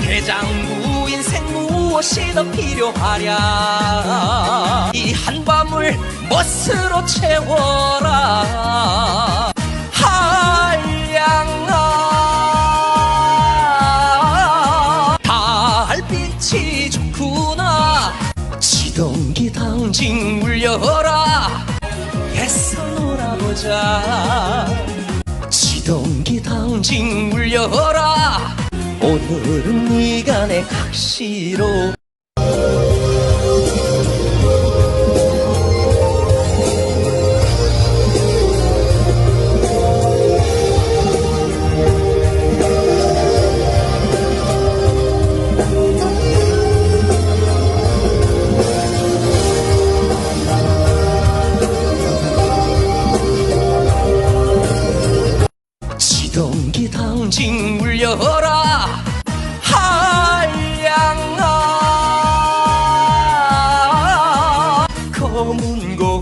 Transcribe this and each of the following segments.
대장부 인생 무엇이 더 필요하랴? 이 한밤을 멋으로 채워라. 한량아. 달빛이 좋구나. 지동기 당징 울려라. 애써 놀아보자 당징 울려라. 오늘은 네가 내 각시로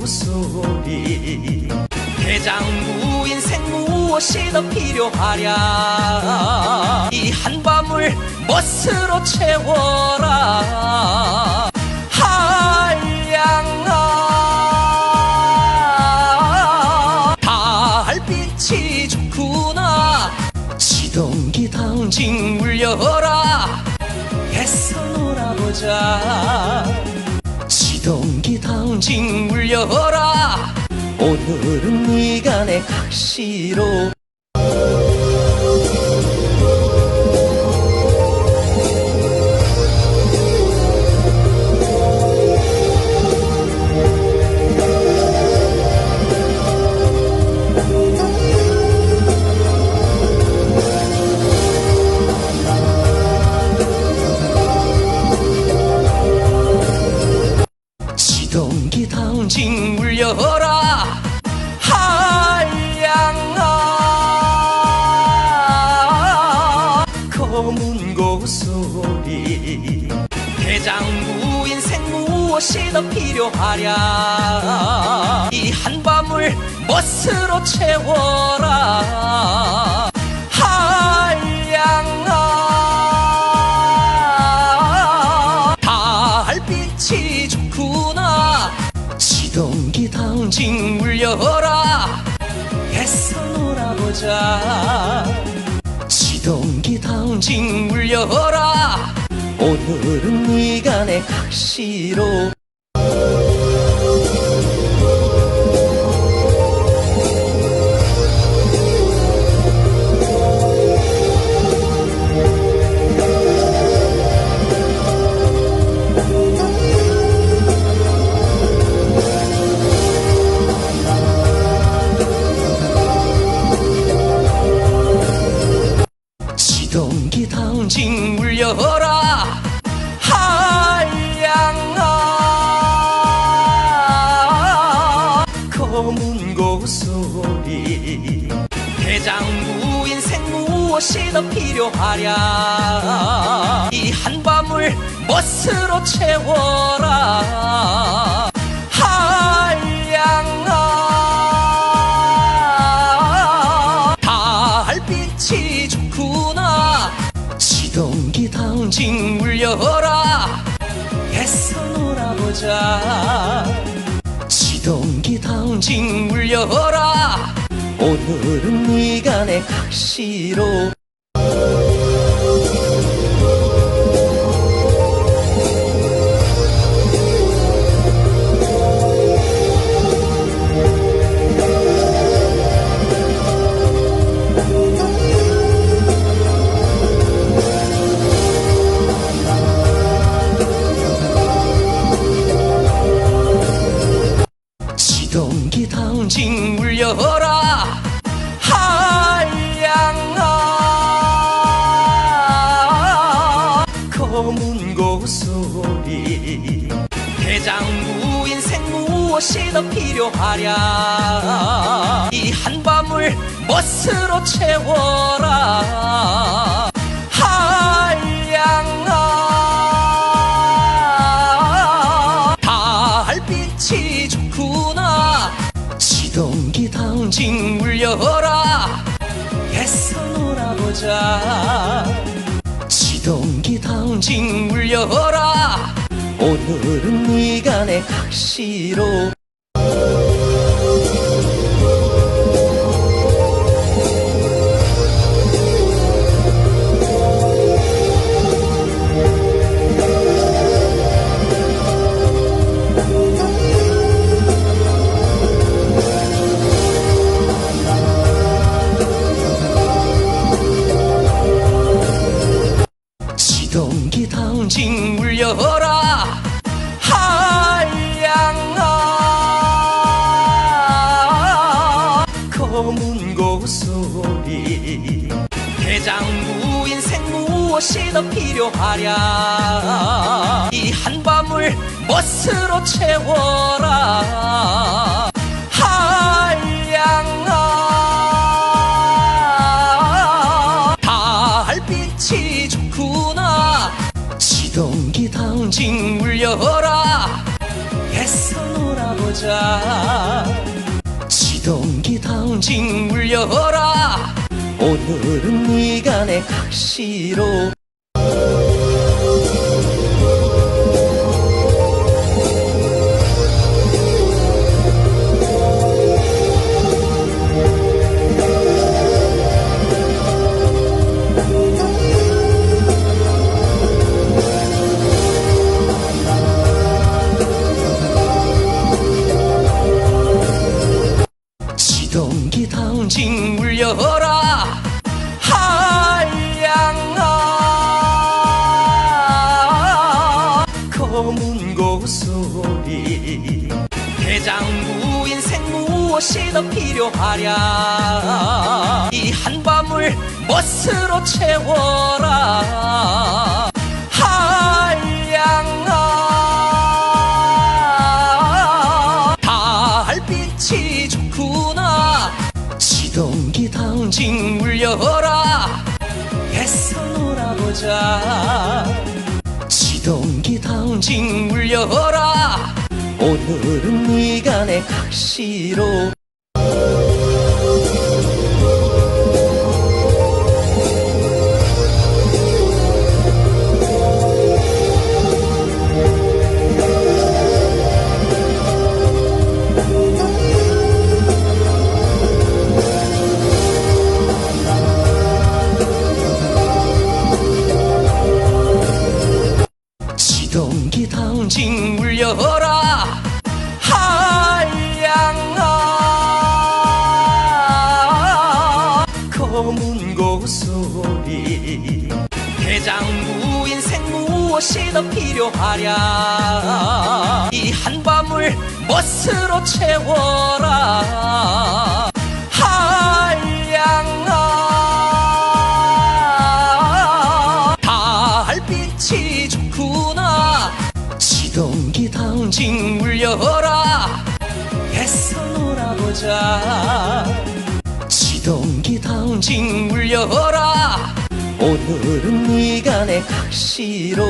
고소리. 대장부 인생 무엇이 더 필요하랴? 이 한밤을 멋으로 채워라. 한량아. 달빛이 좋구나. 지동기 당징 울려라. 애써 놀아보자 당징 울려라. 오늘은 네가 내 각시로 소리. 대장부 인생 무엇이 더 필요하랴? 이 한밤을 멋으로 채워라. 한량아. 달빛이 좋구나. 지동기 당징 울려라. 애써 놀아보자 당징 울려라. 오늘은 네가 내 각시로 소리. 대장부 인생 무엇이 더 필요하랴? 이 한밤을 멋으로 채워라. 한량아. 달빛이 좋구나. 지동기 당징 울려라. 애써 놀아보자 당징 울려라. 오늘은 네가 내 각시로 당징 울려라. 한량아. 검은 고소리. 대장부 인생 무엇이 더 필요하랴. 이 한밤을 멋으로 채워라 울려라. 애써 놀아보자. 지동 지동기 당징 울려라. 오늘은 네가 내 각시로 소리. 대장부 인생 무엇이 더 필요하랴? 이 한밤을 멋으로 채워라. 한양아. 달빛이 좋구나. 지동기 당징 울려라. 애써 놀아보자 당징 울려라. 오늘은 네가 내 각시로 소리. 대장부 인생 무엇이 더 필요하랴? 이 한밤을 멋으로 채워라. 한양아. 달빛이 좋구나. 지동기 당징 울려라. 애써 놀아보자 당징 울려라. 오늘은 네가 내 각시로 소리 대장부 인생 무엇이 더 필요하랴? 이 한밤을 멋으로 채워라. 한양아. 달빛이 좋구나. 지동기 당징 울려라. 애써 놀아보자. 지동기 당징 울려라 오늘은 네가 내 각시로